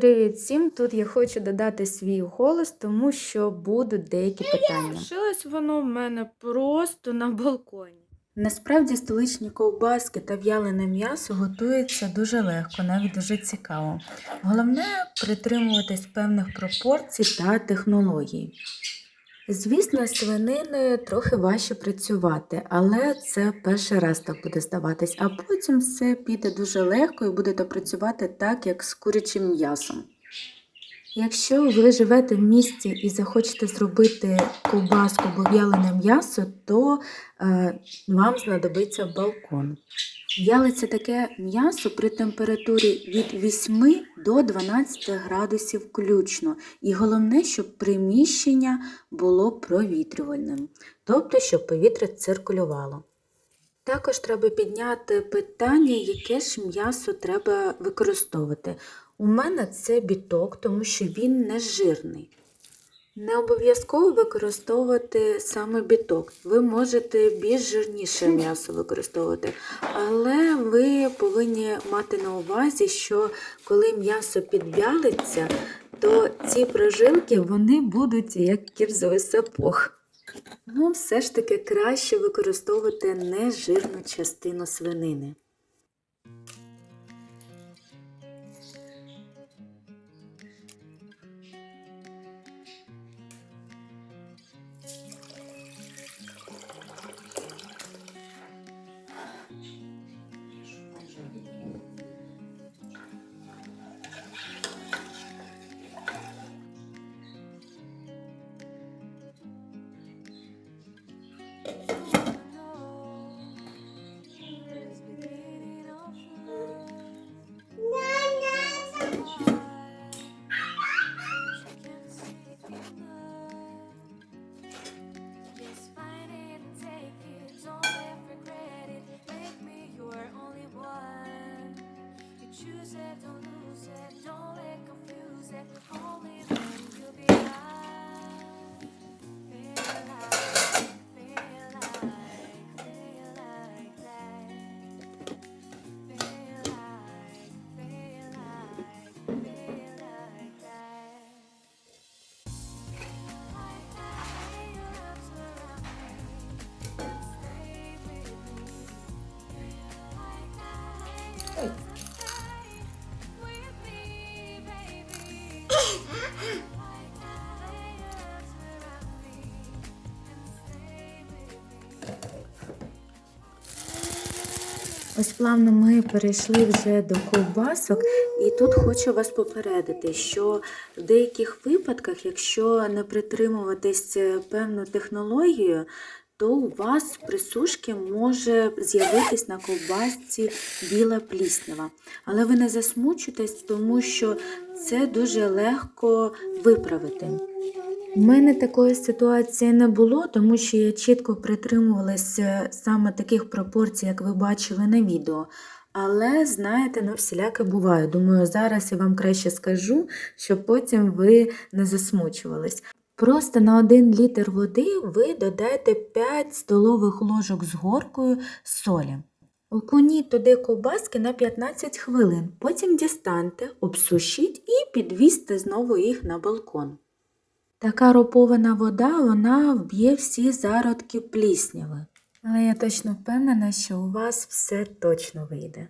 Привіт всім! Тут я хочу додати свій голос, тому що будуть деякі питання. Лишилось воно в мене просто на балконі. Насправді столичні ковбаски та в'ялене м'ясо готуються дуже легко, навіть дуже цікаво. Головне притримуватись певних пропорцій та технологій. Звісно, з свининою трохи важче працювати, але це перший раз так буде здаватись, а потім все піде дуже легко і будете працювати так, як з курячим м'ясом. Якщо ви живете в місті і захочете зробити ковбаску або в'ялене м'ясо, то е, вам знадобиться балкон. В'ялиться таке м'ясо при температурі від 8 до 12 градусів включно. І головне, щоб приміщення було провітрювальним, тобто, щоб повітря циркулювало. Також треба підняти питання, яке ж м'ясо треба використовувати. У мене це біток, тому що він не жирний. Не обов'язково використовувати саме біток. Ви можете більш жирніше м'ясо використовувати, але ви повинні мати на увазі, що коли м'ясо підвялиться, то ці прожилки вони будуть як кірзовий сапог. Ну, все ж таки краще використовувати нежирну частину свинини. Ось плавно ми перейшли вже до ковбасок, і тут хочу вас попередити, що в деяких випадках, якщо не притримуватись е, певну технологію, то у вас при сушці може з'явитись на ковбасці біла пліснява. Але ви не засмучуйтесь, тому що це дуже легко виправити. У мене такої ситуації не було, тому що я чітко притримувалася саме таких пропорцій, як ви бачили на відео. Але, знаєте, ну всіляке буває. Думаю, зараз я вам краще скажу, щоб потім ви не засмучувались. Просто на 1 літр води ви додаєте 5 столових ложок з горкою солі. Окуніть туди ковбаски на 15 хвилин, потім дістаньте, обсушіть і підвісьте знову їх на балкон. Така ропована вода, вона вб'є всі зародки плісняви. Але я точно впевнена, що у вас все точно вийде.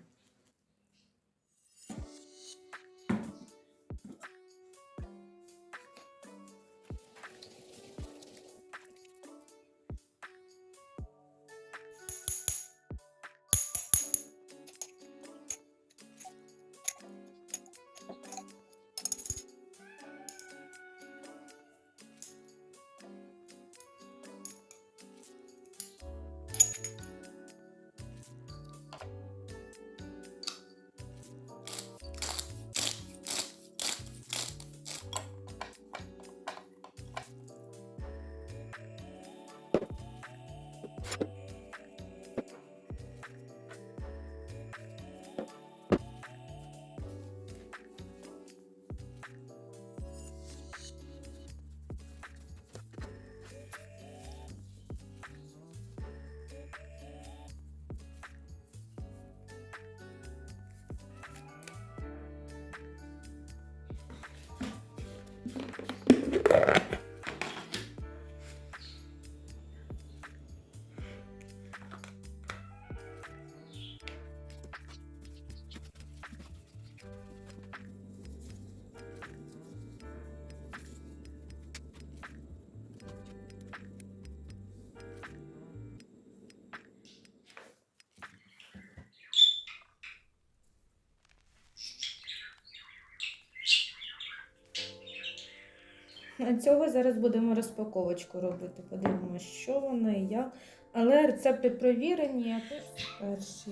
Цього зараз будемо розпаковочку робити. Подивимося, що воно і як. Але рецепти провірені, а теж перші.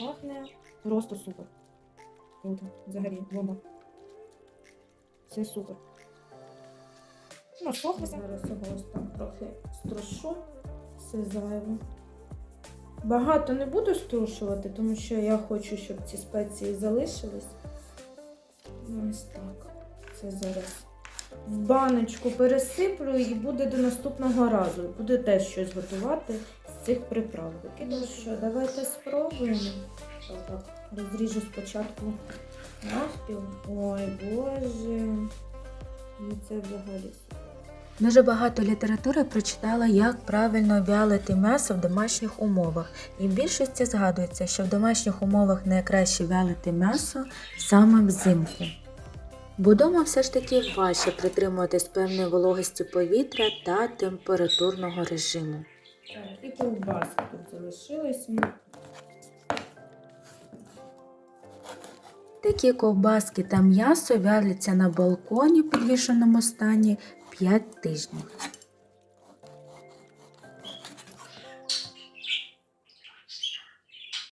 Пахне просто супер. Круто, взагалі, бомба. Це супер. Ну, сохне зараз його ось там трохи струшу. Все зайве. Багато не буду струшувати, тому що я хочу, щоб ці спеції залишились. Ось так. Це зараз в баночку пересиплю і буде до наступного разу. Буде теж щось готувати з цих приправ. Ну що, давайте спробуємо. Так, розріжу спочатку навпіл. Ой, боже. Ну це взагалі. Дуже багато літератури прочитала, як правильно вялити м'ясо в домашніх умовах. І в більшості згадується, що в домашніх умовах найкраще вялити м'ясо саме взимку. Бо дома все ж таки важче притримуватись певної вологості повітря та температурного режиму. Так, і ковбаски тут залишились. Такі ковбаски та м'ясо вяляться на балконі в підвішеному стані 5 тижнів.